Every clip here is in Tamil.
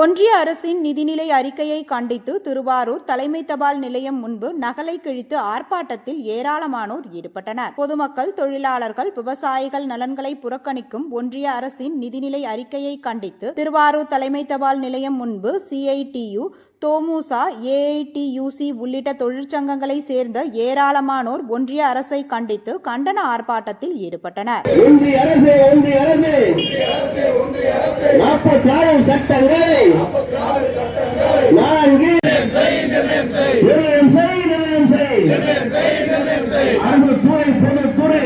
ஒன்றிய அரசின் நிதிநிலை அறிக்கையை கண்டித்து திருவாரூர் தலைமை தபால் நிலையம் முன்பு நகலை கிழித்து ஆர்ப்பாட்டத்தில் ஏராளமானோர் ஈடுபட்டனர். பொதுமக்கள் தொழிலாளர்கள் விவசாயிகள் நலன்களை புறக்கணிக்கும் ஒன்றிய அரசின் நிதிநிலை அறிக்கையை கண்டித்து திருவாரூர் தலைமை தபால் நிலையம் முன்பு சிஐடியு தோமுசா ஏஐடியூசி உள்ளிட்ட தொழிற்சங்கங்களை சேர்ந்த ஏராளமானோர் ஒன்றிய அரசை கண்டித்து கண்டன ஆர்ப்பாட்டத்தில் ஈடுபட்டனர். ஒன்றிய அரசு ஒன்றிய அரசு நாற்பத்தி ஆறு சட்டங்களை நான்கு நிர்ணயம் செய் நிர்ணயம் செய் அரசு துறை பொதுத்துறை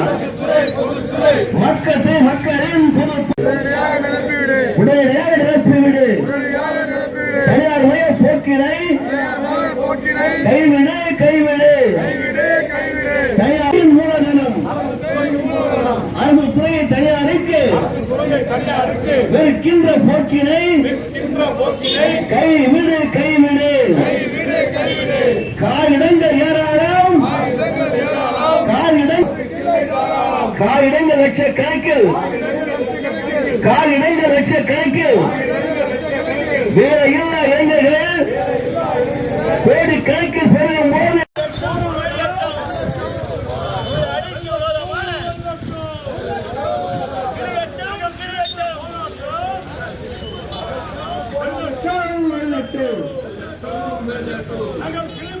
அரசு துறை பொதுத்துறை மக்கள் மக்களின் பொது உடனடியாக நிரப்பிவிடு தனியார் மய போக்கினை கைவிடு கைவிடு தனியாரின் வெறுக்கின்ற போக்கினை கைவிடு கைவிடு காலிடங்கள் ஏராளம். காலிடம் காலிடங்கள் லட்சக்கணக்கில் காலிடங்கள் லட்சக்கணக்கில் வேலையில்லா இளைஞர்கள் கோடி கணக்கில் 아, 때